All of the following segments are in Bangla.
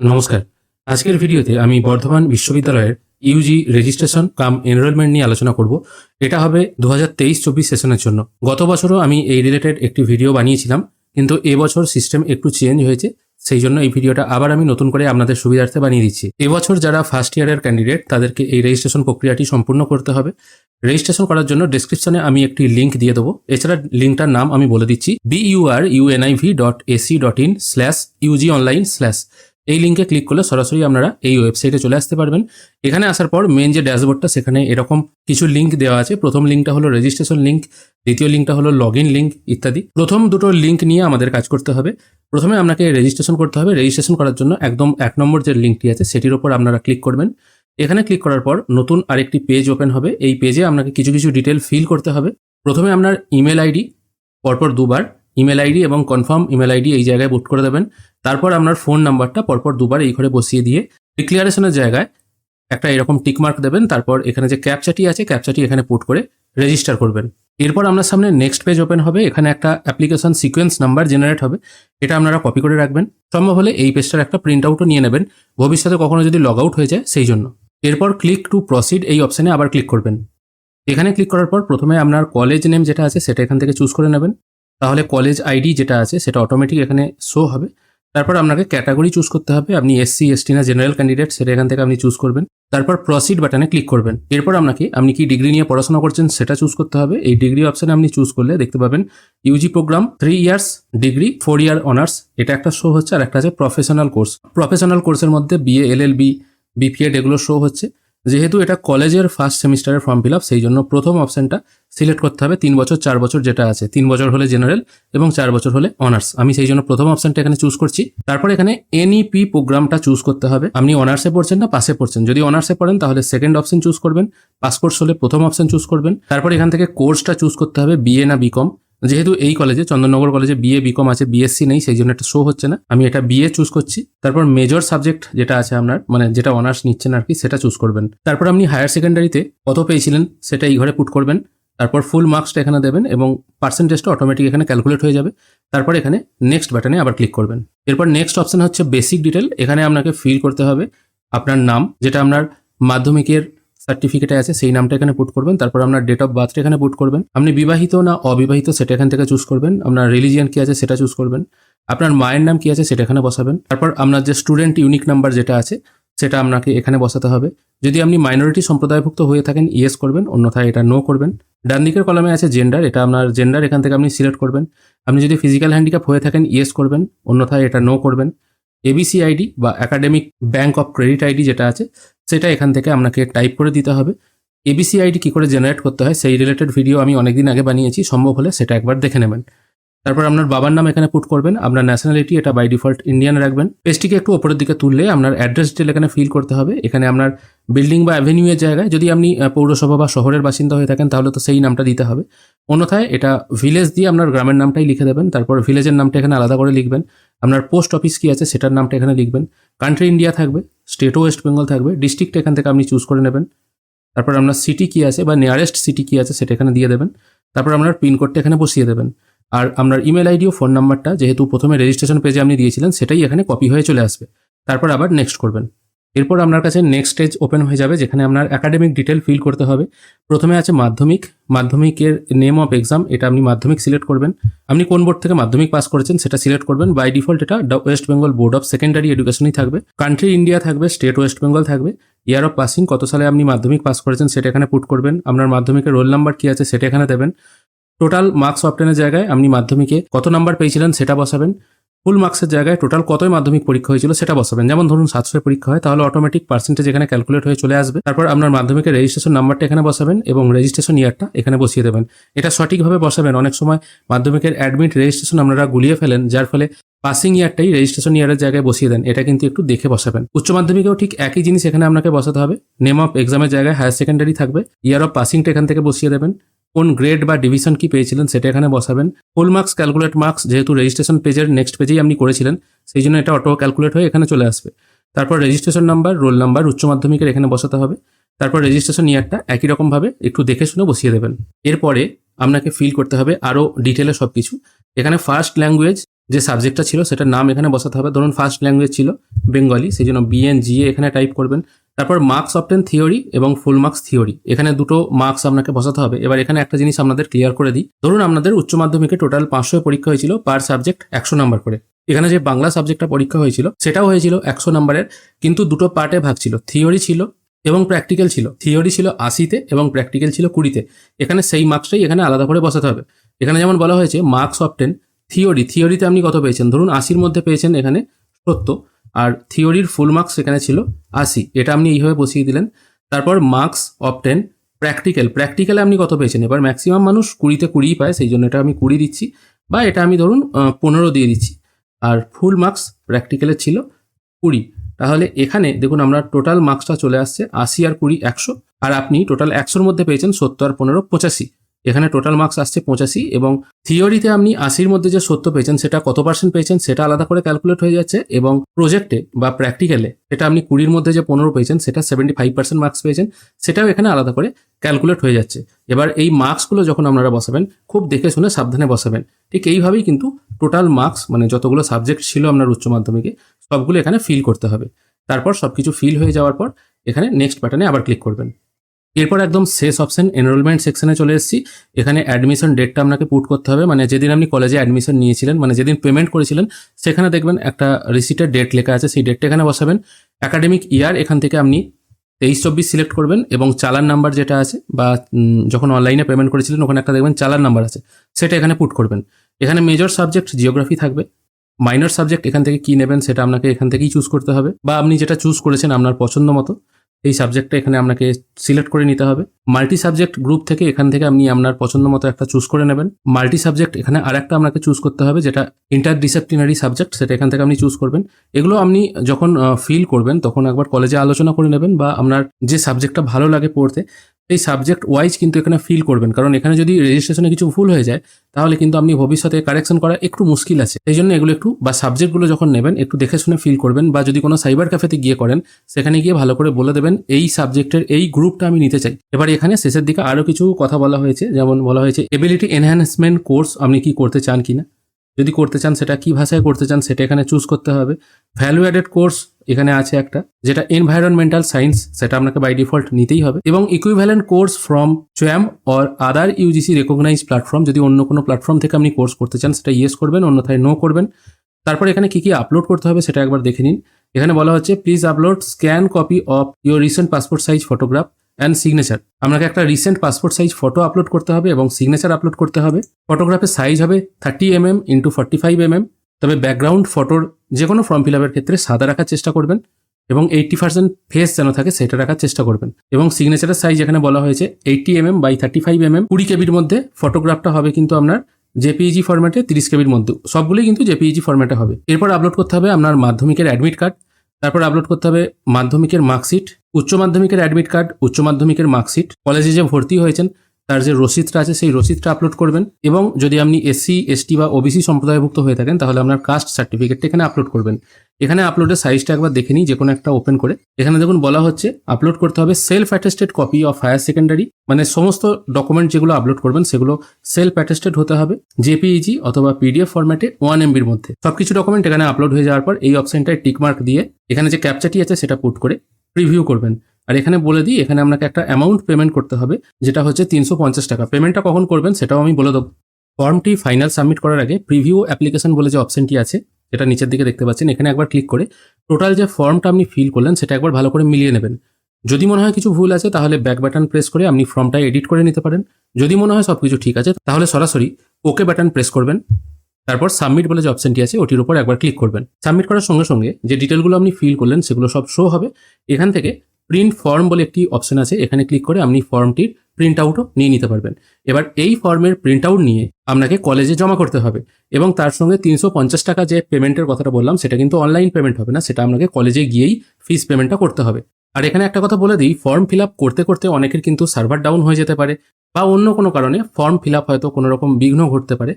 নমস্কার। আজকের ভিডিওতে আমি বর্ধমান বিশ্ববিদ্যালয়ের ইউজি রেজিস্ট্রেশন কাম এনরোলমেন্ট নিয়ে আলোচনা করব। এটা হবে দু হাজার তেইশ চব্বিশ সেশনের জন্য। গত বছরও আমি এই রিলেটেড একটি ভিডিও বানিয়েছিলাম, কিন্তু এবছর সিস্টেম একটু চেঞ্জ হয়েছে, সেই জন্য এই ভিডিওটা আবার আমি নতুন করে আপনাদের সুবিধার্থে বানিয়ে দিচ্ছি। এবছর যারা ফার্স্ট ইয়ারের ক্যান্ডিডেট তাদেরকে এই রেজিস্ট্রেশন প্রক্রিয়াটি সম্পূর্ণ করতে হবে। রেজিস্ট্রেশন করার জন্য ডেসক্রিপশনে আমি একটি লিঙ্ক দিয়ে দেবো। এছাড়া লিঙ্কটার নাম আমি বলে দিচ্ছি BUR UNIV dot AC dot in slash UG online slash এই লিঙ্কে ক্লিক করলে সরাসরি আপনারা এই ওয়েবসাইটে চলে আসতে পারবেন। এখানে আসার পর মেন যে ড্যাশবোর্ডটা সেখানে এরকম কিছু লিঙ্ক দেওয়া আছে। প্রথম লিঙ্কটা হলো রেজিস্ট্রেশন লিঙ্ক দ্বিতীয় লিঙ্কটা হলো লগ ইন লিঙ্ক ইত্যাদি। প্রথম দুটো লিঙ্ক নিয়ে আমাদের কাজ করতে হবে। প্রথমে আপনাকে রেজিস্ট্রেশন করতে হবে। রেজিস্ট্রেশন করার জন্য একদম এক নম্বর যে লিঙ্কটি আছে, সেটির ওপর আপনারা ক্লিক করবেন। এখানে ক্লিক করার পর নতুন আরেকটি পেজ ওপেন হবে। এই পেজে আপনাকে কিছু কিছু ডিটেল ফিল করতে হবে। প্রথমে আপনার ইমেল আইডি পরপর দুবার। ইমেল আইডি এবং কনফার্ম ইমেল আইডি এই জায়গায় বুট করে দেবেন। তারপর আপনার ফোন নাম্বারটা পরপর দুবার এই ঘরে বসিয়ে দিয়ে ডিক্লারেশনের জায়গায় একটা এরকম টিকমার্ক দেবেন। তারপর এখানে যে ক্যাপচাটি আছে ক্যাপচাটি এখানে পুট করে রেজিস্টার করবেন। এরপর আপনার সামনে নেক্সট পেজ ওপেন হবে। এখানে একটা অ্যাপ্লিকেশন সিকোয়েন্স নাম্বার জেনারেট হবে। এটা আপনারা কপি করে রাখবেন। সম্ভব হলে এই পেজটার একটা প্রিন্ট আউটও নিয়ে নেবেন। ভবিষ্যতে কখনো যদি লগ আউট হয়ে যায়, সেই জন্য। এরপর ক্লিক টু প্রসিড এই অপশানে আবার ক্লিক করবেন। এখানে ক্লিক করার পর প্রথমে আপনার কলেজ নেম যেটা আছে, সেটা এখান থেকে চুজ করে নেবেন। তাহলে কলেজ আইডি যেটা আছে, সেটা অটোমেটিক এখানে শো হবে। তারপর আপনাকে ক্যাটাগরি চুজ করতে হবে। আপনি এসসি এসটি না জেনারেল ক্যান্ডিডেট সেটা এখান থেকে আপনি চুজ করবেন। তারপর প্রসিড বাটনে ক্লিক করবেন। এরপর আপনাকে, আপনি কি ডিগ্রি নিয়ে পড়াশোনা করছেন, সেটা চুজ করতে হবে। এই ডিগ্রি অপশানে আপনি চুজ করলে দেখতে পাবেন UG program three years degree four year honours এটা একটা শো হচ্ছে, আর একটা আছে প্রফেশনাল কোর্স প্রফেশনাল কোর্সের মধ্যে বিএ এলএলবি বিপিএড এগুলো শো হচ্ছে। যেহেতু এটা কলেজের ফার্স্ট সেমিস্টারের ফর্ম ফিল আপ সেই জন্য প্রথম অপশনটা সিলেক্ট করতে হবে তিন বছর, চার বছর যেটা আছে। তিন বছর হলে জেনারেল এবং চার বছর হলে অনার্স আমি সেই জন্য প্রথম অপশনটা এখানে চুজ করছি। তারপর এখানে এনইপি প্রোগ্রামটা চুজ করতে হবে। আপনি অনার্সে পড়ছেন না পাশে পড়ছেন। যদি অনার্সে পড়েন, তাহলে সেকেন্ড অপশন চুজ করবেন। পাস কোর্স হলে প্রথম অপশন চুজ করবেন। তারপর এখান থেকে কোর্সটা চুজ করতে হবে বিএ না বিকম যেহেতু এই কলেজে চন্দননগর কলেজে বিএ বিকম আছে বিএসসি নেই, সেই জন্য একটা শো হচ্ছে না। আমি এটা বিএ চুজ করছি, তারপর মেজর সাবজেক্ট যেটা আছে আপনার মানে যেটা অনার্স নিচ্ছেন আর কি, সেটা চুজ করবেন। তারপর আপনি হায়ার সেকেন্ডারিতে কত পেয়েছিলেন, সেটা এই ঘরে পুট করবেন। তারপর ফুল মার্কসটা এখানে দেবেন এবং পার্সেন্টেজটা অটোমেটিক এখানে ক্যালকুলেট হয়ে যাবে। তারপর এখানে নেক্সট বাটনে আবার ক্লিক করবেন। এরপর নেক্সট অপশন হচ্ছে বেসিক ডিটেল এখানে আপনাকে ফিল করতে হবে। আপনার নাম, যেটা আপনার মাধ্যমিকের সার্টিফিকেটে আছে, সেই নামটা এখানে পুট করবেন, তারপর আপনার ডেট অফ বার্থটা এখানে পুট করবেন। আপনি বিবাহিত না অবিবাহিত, সেটা এখান থেকে চুজ করবেন। আপনার রিলিজিয়ান কি আছে, সেটা চুজ করবেন। আপনার মায়ের নাম কি আছে, সেটা এখানে বসাবেন। তারপর আপনার যে স্টুডেন্ট ইউনিক নাম্বার যেটা আছে, সেটা আপনাকে এখানে বসাতে হবে। যদি আপনি মাইনরিটি সম্প্রদায়ভুক্ত হয়ে থাকেন ইয়েস করবেন, অন্যথায় এটা নো করবেন। ডান দিকের কলমে আছে জেন্ডার এটা আপনার জেন্ডার এখান থেকে আপনি সিলেক্ট করবেন। আপনি যদি ফিজিক্যাল হ্যান্ডিক্যাপ হয়ে থাকেন ইয়েস করবেন, অন্যথায় এটা নো করবেন। এবিসি আইডি বা academic bank of credit ID যেটা আছে, সেটা এখান থেকে আপনাকে টাইপ করে দিতে হবে। এবিসি আইডি কী করে জেনারেট করতে হয়, সেই রিলেটেড ভিডিও আমি অনেকদিন আগে বানিয়েছি, সম্ভব হলে সেটা একবার দেখে নেবেন। তারপর আপনার বাবার নাম এখানে পুট করবেন, আপনার ন্যাশনালিটি এটা বাই ডিফল্ট ইন্ডিয়ান রাখবেন। পেজটিকে একটু ওপরের দিকে তুললে আপনার অ্যাড্রেস ডিটেল এখানে ফিল করতে হবে। এখানে আপনার বিল্ডিং বা অ্যাভিনিউ এর জায়গায় যদি আপনি পৌরসভা বা শহরের বাসিন্দা হয়ে থাকেন, তাহলে তো সেই নামটা দিতে হবে। অন্যথায় এটা ভিলেজ দিয়ে আপনার গ্রামের নামটাই লিখে দেবেন, তারপর ভিলেজের নামটা এখানে আলাদা করে লিখবেন। আপনার পোস্ট অফিস কি আছে, সেটার নামটা এখানে লিখবেন। কান্ট্রি ইন্ডিয়া থাকবে স্টেটও ওয়েস্ট বেঙ্গল থাকবে ডিস্ট্রিক্ট এখান থেকে আপনি চুজ করে নেবেন। তারপর আপনার সিটি কি আছে বা নিয়ারেস্ট সিটি কি আছে, সেটা এখানে দিয়ে দেবেন। তারপর আপনার পিনকোডটা এখানে বসিয়ে দেবেন। আর আপনার ইমেল আইডি ও ফোন নাম্বারটা যেহেতু প্রথমে রেজিস্ট্রেশন পেজে আপনি দিয়েছিলেন, সেটাই এখানে কপি হয়ে চলে আসবে। তারপর আবার নেক্সট করবেন। এরপর আপনার কাছে নেক্সট স্টেজ ওপেন হয়ে যাবে, যেখানে আপনার একাডেমিক ডিটেল ফিল করতে হবে। প্রথমে আছে মাধ্যমিক। মাধ্যমিকের নেম অফ এক্সাম এটা আপনি মাধ্যমিক সিলেক্ট করবেন। আপনি কোন বোর্ড থেকে মাধ্যমিক পাস করেছেন, সেটা সিলেক্ট করবেন। বাই ডিফল্ট এটা West Bengal board of secondary এডুকেশনই থাকবে। কান্ট্রি ইন্ডিয়া থাকবে স্টেট ওয়েস্ট বেঙ্গল থাকবে। ইয়ার অফ পাসিং কত সালে আপনি মাধ্যমিক পাস করেছেন, সেটা এখানে পুট করবেন। আপনার মাধ্যমিকের রোল নাম্বার কী আছে, সেটা এখানে দেবেন। টোটাল মার্কস অপটেনের জায়গায় আপনি মাধ্যমিকে কত নাম্বার পেয়েছিলেন সেটা বসাবেন। ফুল মার্কসের জায়গায় টোটাল কতই মাধ্যমিক পরীক্ষা হয়েছিল সেটা বসাবেন। যেমন ধরুন সাতশো পরীক্ষা হয়, তাহলে অটোমেটিক পার্সেন্টেজ এখানে ক্যালকুলেট হয়ে চলে আসবে। তারপর আপনার মাধ্যমিকের রেজিস্ট্রেশন নাম্বারটা এখানে বসাবেন এবং রেজিস্ট্রেশন ইয়ারটা এখানে বসিয়ে দেবেন। এটা সঠিকভাবে বসাবেন। অনেক সময় মাধ্যমিকের অ্যাডমিট রেজিস্ট্রেশন আপনারা গুলিয়ে ফেলেন, যার ফলে পাসিং ইয়ারটাই রেজিস্ট্রেশন ইয়ারের জায়গায় বসিয়ে দেন। এটা কিন্তু একটু দেখে বসাবেন। উচ্চ মাধ্যমিকেও ঠিক একই জিনিস এখানে আপনাকে বসাতে হবে। নেম অফ এক্সামের জায়গায় হায়ার সেকেন্ডারি থাকবে। ইয়ার অফ পাসিংটা এখান থেকে বসিয়ে দেবেন। কোন গ্রেড বা ডিভিশন কি পেয়েছিলেন সেটা এখানে বসাবেন। ফুল মার্কস ক্যালকুলেট মার্কস যেহেতু রেজিস্ট্রেশন পেজের নেক্সট পেজেই আপনি করেছিলেন, সেই জন্য এটা অটো ক্যালকুলেট হয়ে এখানে চলে আসবে। তারপর রেজিস্ট্রেশন নাম্বার রোল নাম্বার উচ্চ মাধ্যমিকের এখানে বসাতে হবে। তারপর রেজিস্ট্রেশন ইয়ারটা একই রকমভাবে একটু দেখে শুনে বসিয়ে দেবেন। এরপরে আপনাকে ফিল করতে হবে আরও ডিটেলে সব কিছু এখানে ফার্স্ট ল্যাঙ্গুয়েজ যে সাবজেক্টটা ছিল, সেটার নাম এখানে বসাতে হবে। ধরুন ফার্স্ট ল্যাঙ্গুয়েজ ছিল বেঙ্গলি সেই জন্য বিএন জিএ এখানে টাইপ করবেন। তারপর মার্কস অপটেন থিওরি এবং ফুল মার্কস থিওরি এখানে দুটো মার্কস আপনাকে বসাতে হবে। এবার এখানে একটা জিনিস আপনাদের ক্লিয়ার করে দিই। ধরুন আপনাদের উচ্চ মাধ্যমিকে টোটাল পাঁচশো পরীক্ষা হয়েছিল পার সাবজেক্ট একশো নাম্বার করে। এখানে যে বাংলা সাবজেক্টটা পরীক্ষা হয়েছিল, সেটাও হয়েছিল একশো নাম্বারের কিন্তু দুটো পার্টে ভাগ ছিল। থিওরি ছিল এবং প্র্যাকটিক্যাল ছিল। থিওরি ছিল আশিতে এবং প্র্যাকটিক্যাল ছিল কুড়িতে। এখানে সেই মার্কসটাই এখানে আলাদা করে বসাতে হবে। এখানে যেমন বলা হয়েছে মার্কস অফ টেন থিওরি থিওরিতে আপনি কত পেয়েছেন? ধরুন আশির মধ্যে পেয়েছেন এখানে সত্তর। আর থিওরির ফুল মার্কস এখানে ছিল আশি, এটা আপনি এইভাবে বসিয়ে দিলেন। তারপর মার্কস অফ টেন, প্র্যাকটিক্যাল। প্র্যাকটিক্যালে আপনি কত পেয়েছেন? এবার ম্যাক্সিমাম মানুষ কুড়িতে কুড়িই পায়, সেই জন্য এটা আমি কুড়ি দিচ্ছি, বা এটা আমি ধরুন পনেরো দিয়ে দিচ্ছি। আর ফুল মার্কস প্র্যাকটিক্যালে ছিল কুড়ি। তাহলে এখানে দেখুন আমরা টোটাল মার্কসটা চলে আসছে আশি আর কুড়ি একশো, আর আপনি টোটাল একশোর মধ্যে পেয়েছেন সত্তর আর পনেরো পঁচাশি। এখানে টোটাল মার্কস আসছে পঁচাশি এবং থিওরিতে আপনি আশির মধ্যে যে সত্য পেয়েছেন, সেটা কত পার্সেন্ট পেয়েছেন, সেটা আলাদা করে ক্যালকুলেট হয়ে যাচ্ছে এবং প্রজেক্টে বা প্র্যাকটিক্যালে সেটা আপনি কুড়ির মধ্যে যে পনেরো পেয়েছেন, সেটা সেভেন্টি ফাইভ পার্সেন্ট মার্কস পেয়েছেন, সেটাও এখানে আলাদা করে ক্যালকুলেট হয়ে যাচ্ছে। এবার এই মার্কসগুলো যখন আপনারা বসাবেন, খুব দেখে শুনে সাবধানে বসাবেন। ঠিক এইভাবেই কিন্তু টোটাল মার্কস মানে যতগুলো সাবজেক্ট ছিল আপনার উচ্চ মাধ্যমিকে, সবগুলো এখানে ফিল করতে হবে। তারপর সবকিছু ফিল হয়ে যাওয়ার পর এখানে নেক্সট বাটনে আবার ক্লিক করবেন। এরপর একদম শেষ অপশন এনরোলমেন্ট সেকশনে চলে এসেছি। এখানে অ্যাডমিশন ডেটটা আপনাকে পুট করতে হবে। মানে যেদিন আপনি কলেজে অ্যাডমিশন নিয়েছিলেন মানে যেদিন পেমেন্ট করেছিলেন, সেখানে দেখবেন একটা রিসিটের ডেট লেখা আছে। সেই ডেটটা এখানে বসাবেন। অ্যাকাডেমিক ইয়ার এখান থেকে আপনি তেইশ চব্বিশ সিলেক্ট করবেন এবং চালান নাম্বার যেটা আছে বা যখন অনলাইনে পেমেন্ট করেছিলেন, ওখানে একটা দেখবেন চালান নাম্বার আছে। সেটা এখানে পুট করবেন। এখানে মেজর সাবজেক্ট জিওগ্রাফি থাকবে। মাইনর সাবজেক্ট এখান থেকে কী নেবেন, সেটা আপনাকে এখান থেকেই চুজ করতে হবে। বা আপনি যেটা চুজ করেছেন আপনার পছন্দ মতো। এই সাবজেক্টটা এখানে আপনাকে সিলেক্ট করে নিতে হবে। মাল্টি সাবজেক্ট গ্রুপ থেকে এখান থেকে আপনি আপনার পছন্দ মতো একটা চুজ করে নেবেন। মাল্টি সাবজেক্ট এখানে আর একটা আপনাকে চুজ করতে হবে, যেটা ইন্টার ডিসিপ্লিনারি সাবজেক্ট সেটা এখান থেকে আপনি চুজ করবেন। এগুলো আপনি যখন ফিল করবেন, তখন একবার কলেজে আলোচনা করে নেবেন বা আপনার যে সাবজেক্টটা ভালো লাগে পড়তে এই সাবজেক্ট ওয়াইজ কিন্তু এখানে ফিল করবেন। কারণ এখানে যদি রেজিস্ট্রেশনে কিছু ভুল হয়ে যায়, তাহলে কিন্তু আপনি ভবিষ্যতে কারেকশন করা একটু মুশকিল আছে। এই জন্য এগুলো একটু, বা সাবজেক্টগুলো যখন নেবেন, একটু দেখে শুনে ফিল করবেন, বা যদি কোনো সাইবার ক্যাফেতে গিয়ে করেন, সেখানে গিয়ে ভালো করে বলে দেবেন, এই সাবজেক্টের এই গ্রুপটা আমি নিতে চাই। এবার এখানে শেষের দিকে আরও কিছু কথা বলা হয়েছে, যেমন বলা হয়েছে এবিলিটি এনহ্যান্সমেন্ট কোর্স আপনি কি করতে চান কিনা? যদি করতে চান সেটা কি ভাষায় করতে চান, সেটা এখানে চুজ করতে হবে। ভ্যালু অ্যাডেড কোর্স এখানে আছে একটা, যেটা এনভায়রনমেন্টাল সায়েন্স সেটা আপনাকে বাই ডিফল্ট নিতেই হবে। এবং equivalent course from Swayam or other UGC recognise platform যদি অন্য কোনো প্ল্যাটফর্ম থেকে আপনি কোর্স করতে চান, সেটা ইয়েস করবেন, অন্যথায় নো করবেন। তারপর এখানে কি কি আপলোড করতে হবে সেটা একবার দেখে নিন। এখানে বলা হচ্ছে please upload scan copy of your recent passport size photograph and signature আপনাকে একটা recent passport size photo upload করতে হবে এবং সিগনেচার আপলোড করতে হবে। ফটোগ্রাফের সাইজ হবে thirty M M into forty five M M তবে ব্যাকগ্রাউন্ড ফটোর যে কোনো ফর্ম ফিল আপের ক্ষেত্রে সাদা রাখার চেষ্টা করবেন এবং এইটটি পার্সেন্ট ফেস যেন থাকে সেটা রাখার চেষ্টা করবেন। এবং সিগনেচারের সাইজ এখানে বলা হয়েছে eighty M M by thirty five M M কুড়ি কেবির মধ্যে ফটোগ্রাফটা হবে কিন্তু আপনার জেপিইজি ফরম্যাটে তিরিশ কেবির মধ্যে। সবগুলোই কিন্তু জেপিইজি ফরম্যাটে হবে। এরপর আপলোড করতে হবে আপনার মাধ্যমিকের অ্যাডমিট কার্ড তারপর আপলোড করতে হবে মাধ্যমিকের মার্কশিট উচ্চ মাধ্যমিকের অ্যাডমিট কার্ড উচ্চ মাধ্যমিকের মার্কশিট কলেজে যে ভর্তি হয়েছেন তার যে রসিদটা আছে, সেই রসিদটা আপলোড করবেন এবং যদি আপনি এসসি এসটি বা ওবিসি সম্প্রদায়ভুক্ত হয়ে থাকেন, তাহলে আপনার কাস্ট সার্টিফিকেটটা এখানে আপলোড করবেন। এখানে আপলোডের সাইজটা একবার দেখে নিই যে কোনো একটা ওপেন করে। এখানে দেখুন বলা হচ্ছে আপলোড করতে হবে self attested copy of higher secondary মানে সমস্ত ডকুমেন্ট যেগুলো আপলোড করবেন, সেগুলো সেলফ অ্যাটেস্টেড হতে হবে জেপিইজি অথবা পিডিএফ ফরম্যাটে ওয়ান এমবির মধ্যে। সবকিছু ডকুমেন্ট এখানে আপলোড হয়ে যাওয়ার পর, এই অপশনটায় টিকমার্ক দিয়ে এখানে যে ক্যাপচাটি আছে, সেটা পুট করে প্রিভিউ করবেন। আর এখানে বলে দিই, এখানে আপনাকে একটা অ্যামাউন্ট পেমেন্ট করতে হবে, যেটা হচ্ছে তিনশো পঞ্চাশ টাকা। পেমেন্টটা কখন করবেন সেটাও আমি বলে দেবো। ফর্মটি ফাইনাল সাবমিট করার আগে প্রিভিউ অ্যাপ্লিকেশন বলে যে অপশনটি আছে যেটা নিচের দিকে দেখতে পাচ্ছেন, এখানে একবার ক্লিক করে টোটাল যে ফর্মটা আপনি ফিল করলেন, সেটা একবার ভালো করে মিলিয়ে নেবেন। যদি মনে হয় কিছু ভুল আছে, তাহলে ব্যাক বাটন প্রেস করে আপনি ফর্মটা এডিট করে নিতে পারেন। যদি মনে হয় সব কিছু ঠিক আছে, তাহলে সরাসরি ওকে বাটন প্রেস করবেন। তারপর সাবমিট বলে যে অপশনটি আছে, ওটির উপর একবার ক্লিক করবেন। সাবমিট করার সঙ্গে সঙ্গে যে ডিটেলগুলো আপনি ফিল করলেন, সেগুলো সব শো হবে। এখান থেকে প্রিন্ট ফর্ম বলে একটি অপশন আছে, এখানে ক্লিক করে আপনি ফর্মটির প্রিন্ট আউটও নিয়ে নিতে পারবেন। এবার এই ফর্মের প্রিন্ট আউট নিয়ে আপনাকে কলেজে জমা করতে হবে এবং তার সঙ্গে তিনশো পঞ্চাশ টাকা যে পেমেন্টের কথাটা বললাম, সেটা কিন্তু অনলাইন পেমেন্ট হবে না, সেটা আপনাকে কলেজে গিয়েই ফিস পেমেন্টটা করতে হবে। আর এখানে একটা কথা বলে দিই ফর্ম ফিল আপ করতে করতে অনেকের কিন্তু সার্ভার ডাউন হয়ে যেতে পারে বা অন্য কোনো কারণে ফর্ম ফিল আপ হয়তো কোনো রকম বিঘ্ন ঘটতে পারে।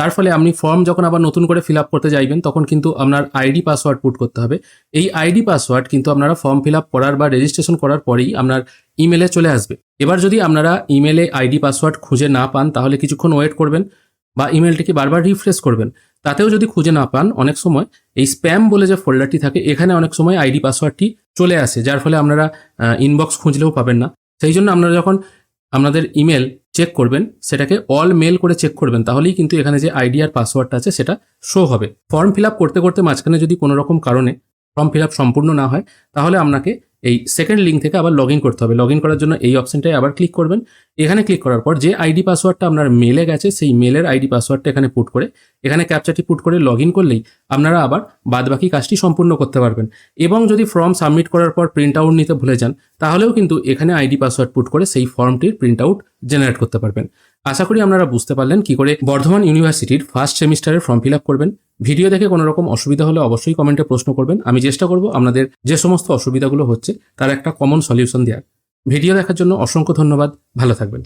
তার ফলে আপনি ফর্ম যখন আবার নতুন করে ফিল আপ করতে যাইবেন, তখন কিন্তু আপনার আইডি পাসওয়ার্ড পুট করতে হবে। এই আইডি পাসওয়ার্ড কিন্তু আপনারা ফর্ম ফিল আপ করার বা রেজিস্ট্রেশন করার পরেই আপনার ইমেলে চলে আসবে। এবার যদি আপনারা ইমেলে আইডি পাসওয়ার্ড খুঁজে না পান, তাহলে কিছুক্ষণ ওয়েট করবেন বা ইমেলটিকে বারবার রিফ্রেশ করবেন। তাতেও যদি খুঁজে না পান, অনেক সময় এই স্প্যাম বলে যে ফোল্ডারটি থাকে, এখানে অনেক সময় আইডি পাসওয়ার্ডটি চলে আসে, যার ফলে আপনারা ইনবক্স খুঁজলেও পাবেন না। সেই জন্য আপনারা যখন আপনাদের ইমেল চেক করবেন, সেটাকে অল মেল করে চেক করবেন, তাহলেই কিন্তু এখানে যে আইডি আর পাসওয়ার্ডটা আছে সেটা শো হবে। ফর্ম ফিল আপ করতে করতে মাঝখানে যদি কোনো রকম কারণে ফর্ম ফিল আপ সম্পূর্ণ না হয়, তাহলে আপনাকে এই সেকেন্ড লিঙ্ক থেকে আবার লগ করতে হবে। লগ করার জন্য এই অপশনটায় আবার ক্লিক করবেন। এখানে ক্লিক করার পর যে আইডি পাসওয়ার্ডটা আপনার মেলে গেছে, সেই মেলের আইডি পাসওয়ার্ডটা এখানে পুট করে, এখানে ক্যাপচাটি পুট করে লগ ইন করলেই আপনারা আবার বাদবাকি কাজটি সম্পূর্ণ করতে পারবেন। এবং যদি ফর্ম সাবমিট করার পর প্রিন্ট আউট নিতে ভুলে যান, তাহলেও কিন্তু এখানে আইডি পাসওয়ার্ড পুট করে সেই ফর্মটির প্রিন্ট আউট জেনারেট করতে পারবেন। আশা করি আপনারা বুঝতে পারলেন কি করে বর্ধমান ইউনিভার্সিটির ফার্স্ট সেমিস্টারের ফর্ম ফিল আপ করবেন। ভিডিও দেখে কোনো রকম অসুবিধা হলে অবশ্যই কমেন্টে প্রশ্ন করবেন। আমি চেষ্টা করব আপনাদের যে সমস্ত অসুবিধাগুলো হচ্ছে, তার একটা কমন সলিউশন দেওয়ার ভিডিও দেখার জন্য অসংখ্য ধন্যবাদ। ভালো থাকবেন।